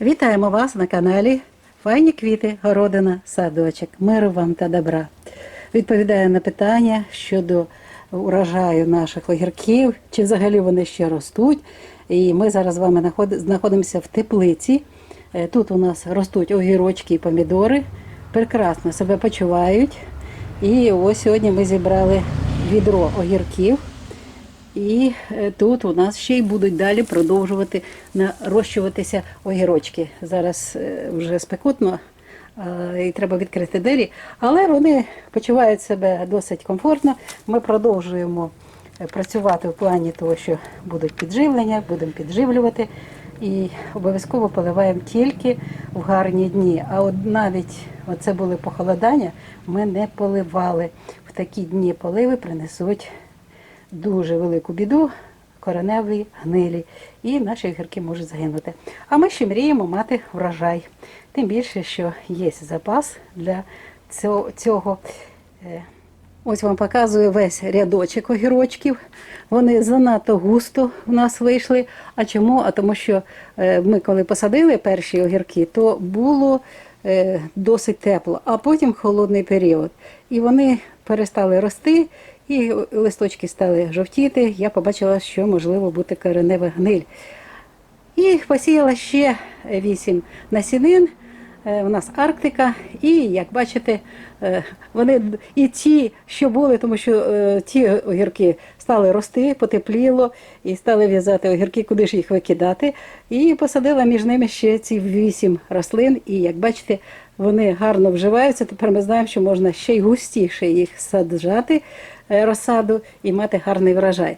Вітаємо вас на каналі Файні квіти, городина, садочок. Миру вам та добра. Відповідаю на питання щодо урожаю наших огірків, чи взагалі вони ще ростуть. І ми зараз з вами знаходимося в теплиці. Е, Тут у нас ростуть огірочки і помідори. Прекрасно себе почувають. І ось сьогодні ми зібрали відро огірків. І е, тут у нас ще й будуть далі продовжувати нарощуватися огірочки. Зараз е, вже спекотно і треба відкрити двері, але вони почувають себе досить комфортно. Ми продовжуємо е, працювати в плані того, що будуть підживлення, будемо підживлювати. І обов'язково поливаємо тільки в гарні дні. А от навіть оце були похолодання, ми не поливали. В такі дні поливи принесуть дуже велику біду кореневі гнилі, і наші огірки можуть загинути. А ми ще мріємо мати врожай. Тим більше, що є запас для цього. Е, Ось вам показую весь рядочок огірочків. Вони занадто густо в нас вийшли. А чому? А тому що е, ми, коли посадили перші огірки, то було е, досить тепло, а потім холодний період. І вони перестали рости, і листочки стали жовтіти. Я побачила, що можливо бути коренева гниль. І посіяла ще вісім насінин. Е, У нас Арктика, і як бачите, е, вони і ті, що були, тому що е, ті огірки стали рости, потепліло, і стали в'язати огірки, куди ж їх викидати. І посадила між ними ще ці вісім рослин. І як бачите, вони гарно вживаються. Тепер ми знаємо, що можна ще й густіше їх саджати, розсаду, і мати гарний врожай.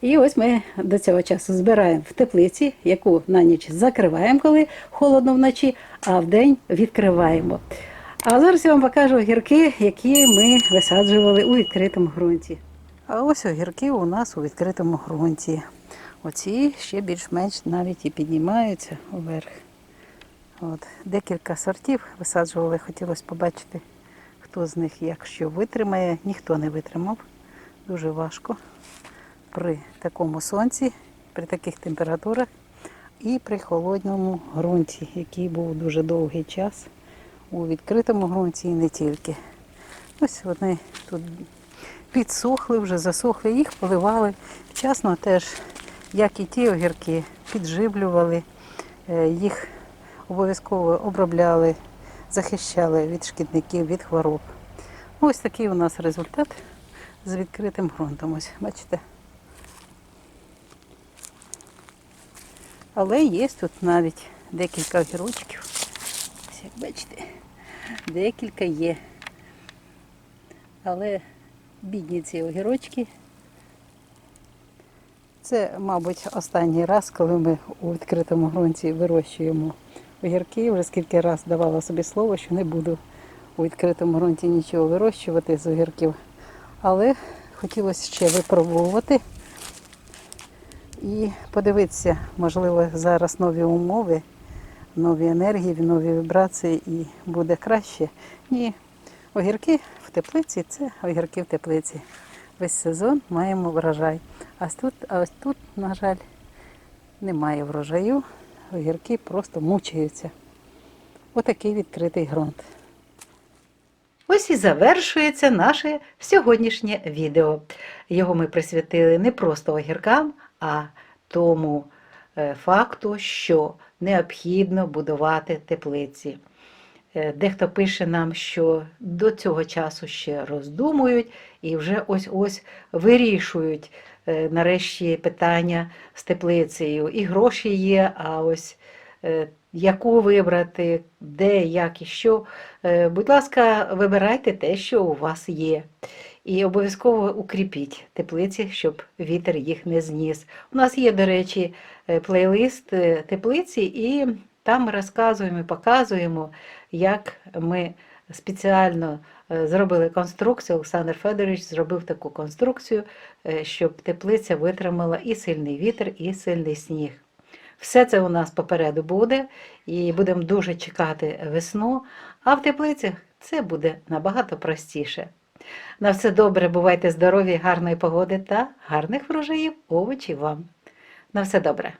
І ось ми до цього часу збираємо в теплиці, яку на ніч закриваємо, коли холодно вночі, а вдень відкриваємо. А зараз я вам покажу огірки, які ми висаджували у відкритому ґрунті. А ось огірки у нас у відкритому ґрунті. Оці ще більш-менш навіть і піднімаються вверх. От. Декілька сортів висаджували, хотілося побачити, хто з них як що витримає. Ніхто не витримав. Дуже важко при такому сонці, при таких температурах і при холодному ґрунті, який був дуже довгий час у відкритому ґрунті і не тільки. Ось вони тут підсохли, вже засохли, їх поливали. Вчасно теж, як і ті огірки, підживлювали, е, їх обов'язково обробляли, захищали від шкідників, від хвороб. Ось такий у нас результат з відкритим ґрунтом. Ось, бачите? Але є тут навіть декілька огірочків. Ось як бачите, декілька є. Але бідні ці огірочки. Це, мабуть, останній раз, коли ми у відкритому ґрунті вирощуємо огірки. Вже скільки раз давала собі слово, що не буду у відкритому ґрунті нічого вирощувати з огірків. Але хотілося ще випробувати і подивитися, можливо, зараз нові умови, нові енергії, нові вібрації і буде краще. Ні, огірки в теплиці це огірки в теплиці. Весь сезон маємо врожай. А тут, а ось тут, на жаль, немає врожаю. Огірки просто мучаються. Отакий відкритий ґрунт. Ось і завершується наше сьогоднішнє відео. Його ми присвятили не просто огіркам, а тому е, факту, що необхідно будувати теплиці. Е, Дехто пише нам, що до цього часу ще роздумують і вже ось-ось вирішують е, нарешті питання з теплицею. І гроші є, а ось яку вибрати, де, як і що. Е, Будь ласка, вибирайте те, що у вас є. І обов'язково укріпіть теплиці, щоб вітер їх не зніс. У нас є, до речі, е, плейлист е, теплиці, і там розказуємо і показуємо, як ми спеціально е, зробили конструкцію. Олександр Федорович зробив таку конструкцію, е, щоб теплиця витримала і сильний вітер, і сильний сніг. Все це у нас попереду буде, і будемо дуже чекати весну. А в теплицях це буде набагато простіше. На все добре, бувайте здорові, гарної погоди та гарних врожаїв овочів вам. На все добре.